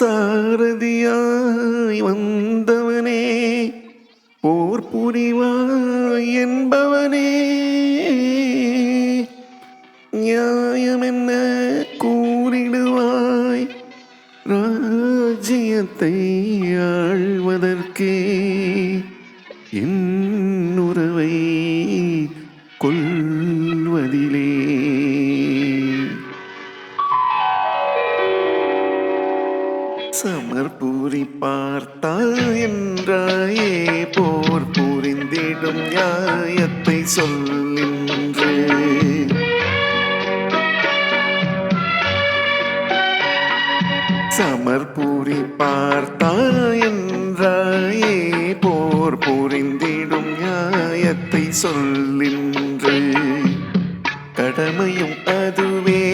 சாரதியாய் வந்தவனே போர் புரிவாய் என்பவனே. நியாயம் என்ன கூறிடுவாய்? ராஜ்யத்தை ஆழ்வதற்கே என் உறவை கொள்வதிலே. நியாயத்தை சொல்லின்று சமர்பூரி பார்த்தாய் என்றாயே போர் புரிந்திடும் நியாயத்தை சொல்லின்று கடமையும் அதுவே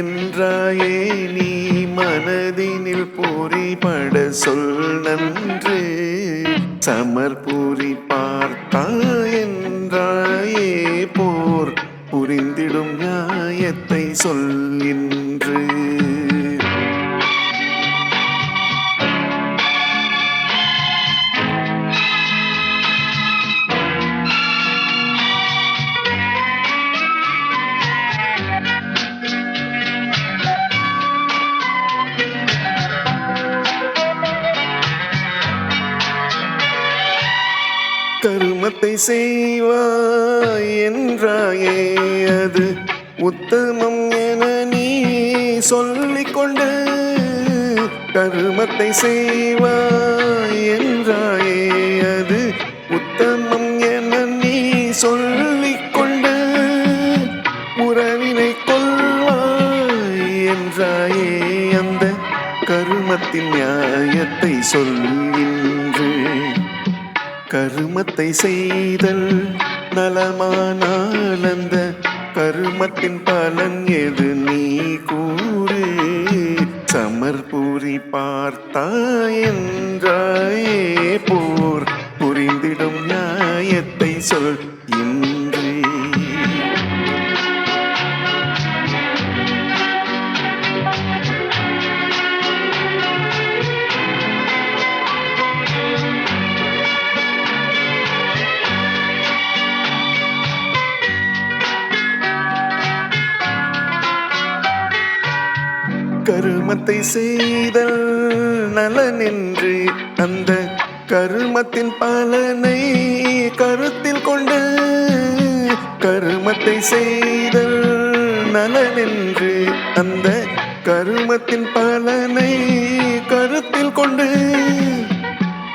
என்றாயே. நீ மனதினில் சொல் நன்று. சமர்பூரி பார்த்தாய் என்றாயே போர். புரிந்திடும் நியாயத்தை சொல்லின்று தருமத்தை செய்வாய் என்றாயே அது உத்தமம் என நீ சொல்லிக்கொண்டு தருமத்தை செய்வாய் என்றாயே அது உத்தமம் என நீ சொல்லிக்கொண்டு உறவினை கொள்வாய் என்றாயே அந்த கருமத்தின் நியாயத்தை சொல்லின் கருமத்தை செய்தல் நலமானால் அந்த கருமத்தின் பலன் எது நீ கூறு? சமர்பூரி பார்த்தாய் என்றாயே போர். புரிந்திடும் நியாயத்தை சொல். இன்றே கருமத்தை செய்தல் நலனென்று அந்த கருமத்தின் பலனை கருத்தில் கொண்டு கருமத்தை செய்தல் நலனென்று அந்த கருமத்தின் பலனை கருத்தில் கொண்டு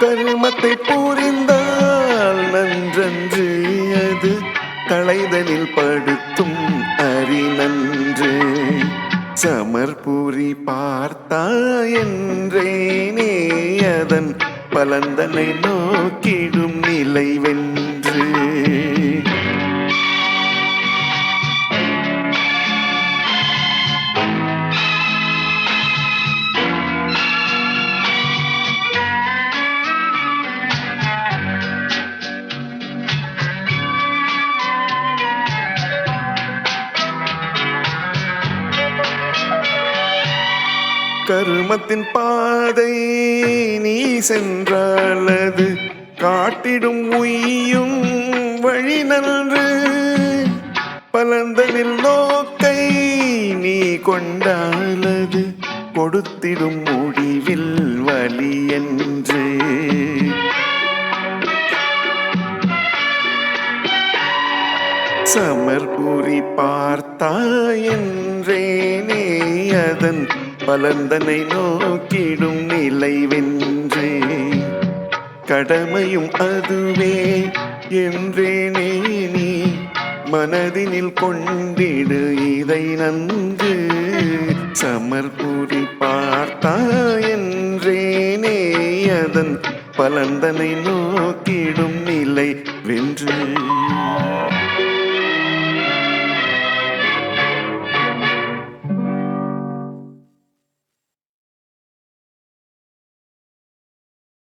கருமத்தை புரிந்தால் நன்றன்று அது களைதலில் படுத்தும் அறி நன்று சமர்பூரி பார்த்தாய் என்றேனே அதன் பலந்தனை நோக்கிடும் நிலை வென்று கருமத்தின் பாதை நீ சென்றால் அது காட்டிடும் உய்யும் வழி நன்று. பலந்தனில் நோக்கை நீ கொண்டாலது கொடுத்திடும் முடிவில் வழி என்று. சமர்புரி பார்த்தாய் என்றேனே அதன் பலந்தனை நோக்கிடும் நிலை வென்றே கடமையும் அதுவே என்றேனே நீ மனதினில் கொண்டிடு இதை நன்கு சமர்பூரி பார்த்தா என்றேனே அதன் பலந்தனை நோக்கிடும் நிலை வென்று